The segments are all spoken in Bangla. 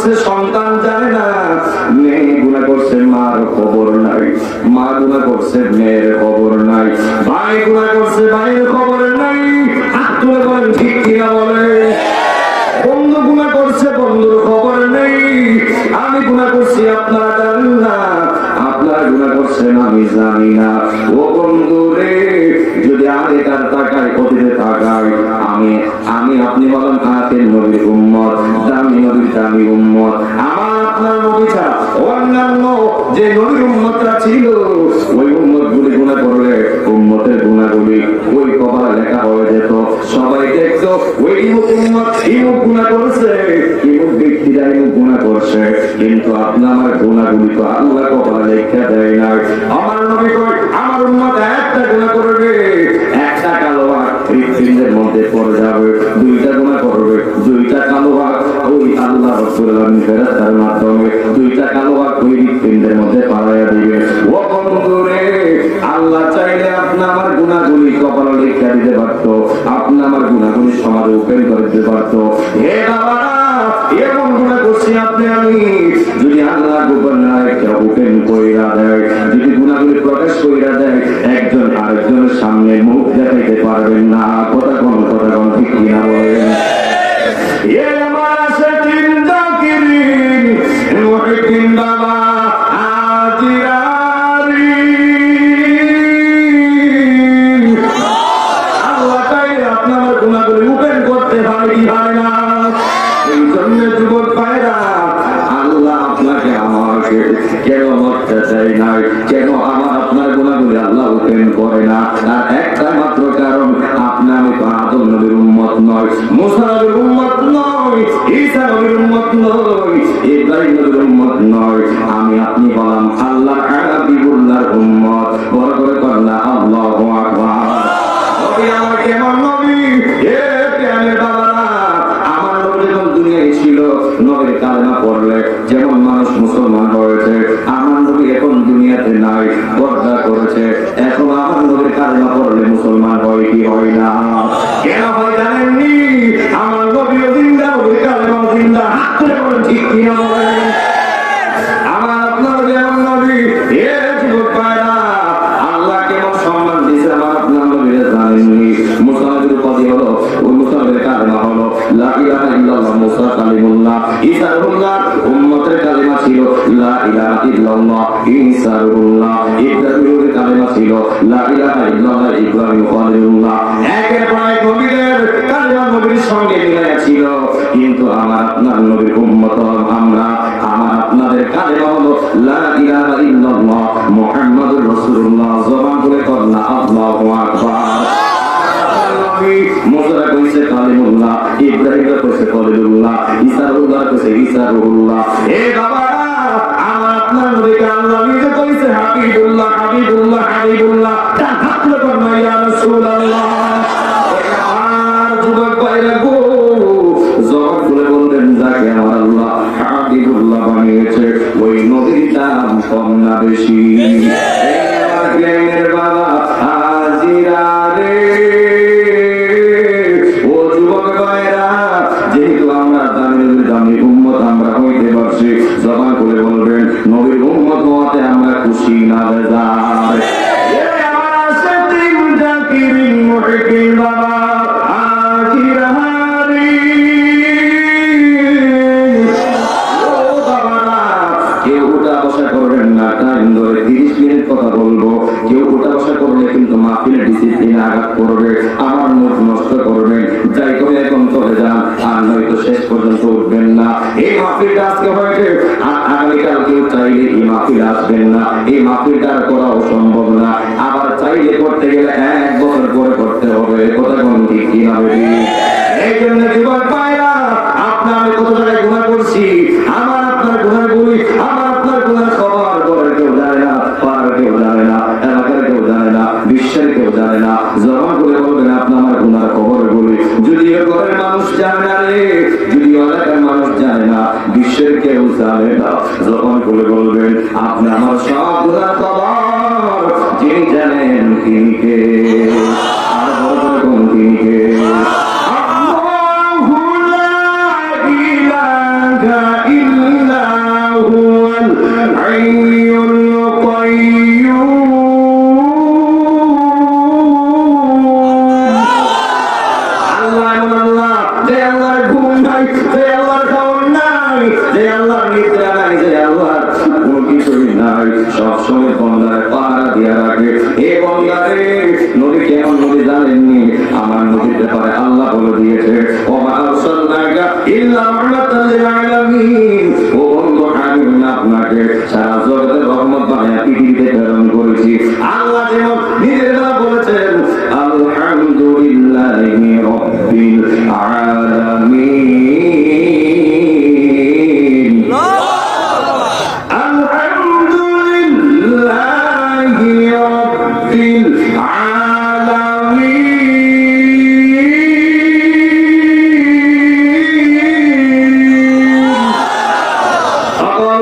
করছে, সন্তান জানে না। মেয়ে গুণা করছে, মার খবর নাই। মা গুণা করছে, মেয়ের খবর নাই। ভাই গুণা করছে, ভাইয়ের খবর নাই। বন্ধুর খবর নেই। আমি করছি না। আমি জানি না। ও বন্ধু রে, যদি আমি তার টাকায় থাকাই আমি আপনি বলেন হাতের নবীর উম্মত, দামি নবীর দামি উম্মত। আমার আপনার নবী ছাড়া অন্যান্য যে নবীর উম্মতরা ছিল, ওই উম্মত গুলি গুণা করলে উম্মতের গুণাগুলি ওই কপালে লেখা হয়ে যেত। সবাই দেখতো, ওই ইমুক উম্মত ইমুক গুণা করছে, ইমুক ব্যক্তিরা ইমুক গুণা করছে। কিন্তু আপনি আমার গুণাগুলি তো আল্লাহ কপালে লেখা দেয় না আমার নবী কই আমার উম্মত হৃৎপিণ্ডের মধ্যে পড়ে যাবে দুইটা গুণা করবে দুইটা কালো ভাগ ওই আল্লাহ রসুল ফেরাস্তার মাধ্যমে দুইটা কালো ভাগ ওই হৃৎপিণ্ডের মধ্যে পাড়াইয়া দিবে। ও বন্ধুরে, আল্লাহ চাইলে আপনি আমার গুণাগুলি কপালে লেখা দিতে পারতো, আপনি আমার গুণাগুলি সমাজে ওপেন করে দিতে পারতো। হে বাবারা এমন গুণা করছি আপনি আমি, যদি আল্লাহ গোপন না একটা ওপেন কইরা দেয়, যদি গুণাগুলি প্রকাশ কইরা দেয়, একজন আরেকজনের সামনে মুখ পারবেন না। কথা কোন কথা কোন ঠিক কিনা বলেন। ইলাহা ইল্লাল্লাহ ঈসা রুহুল্লাহ ইব্রাহিমের কালেমা ছিল, লা ইলাহা ইল্লাল্লাহ ইব্রাহিম খলিলুল্লাহ। একের পর এক নবীদের কালেমা নবীর সঙ্গে মিলাইয়া ছিল। কিন্তু আমার আপনার নবীর উম্মত, আমরা, আমার আপনাদের কালেমা হলো জবান করে নবী কইছে কালিমুল্লাহ ইব্রাহিম খলিলুল্লাহ ঈসাউল্লাহ কইছে এ বাবা নবীকে আল্লাহ নিজে কইছে হাবিবুল্লাহ হাবিবুল্লাহ হাবিবুল্লাহ। করবে, আমার মুখ নষ্ট করবেন যাই করে এখন চলে যান, আর নয়তো শেষ পর্যন্ত উঠবেন না। এই মাহফিলটা আজকে হয়েছে। আর আগামীকাল কেউ চাইলে এই মাহফিল আসবেন না। এই মাহফিলটা আর করাও সম্ভব না। আবার চাইলে করতে গেলে এক বছর পরে করতে হবে। কোথায় কোন দিক কি হবে এই জন্য জীবন পায়রা জানে না? যখন করে বলবেন আপনি আমার সব জানেন তিনি কে? সবসময় বন্দারে পাহারা দিয়া রাখে। এ বন্দারে নদী কেমন নদী জানেননি? আমার নদীতে পারে আল্লাহ বলে দিয়েছে ও ইল্লা আপনাকে, সারা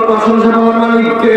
সকল মালিককে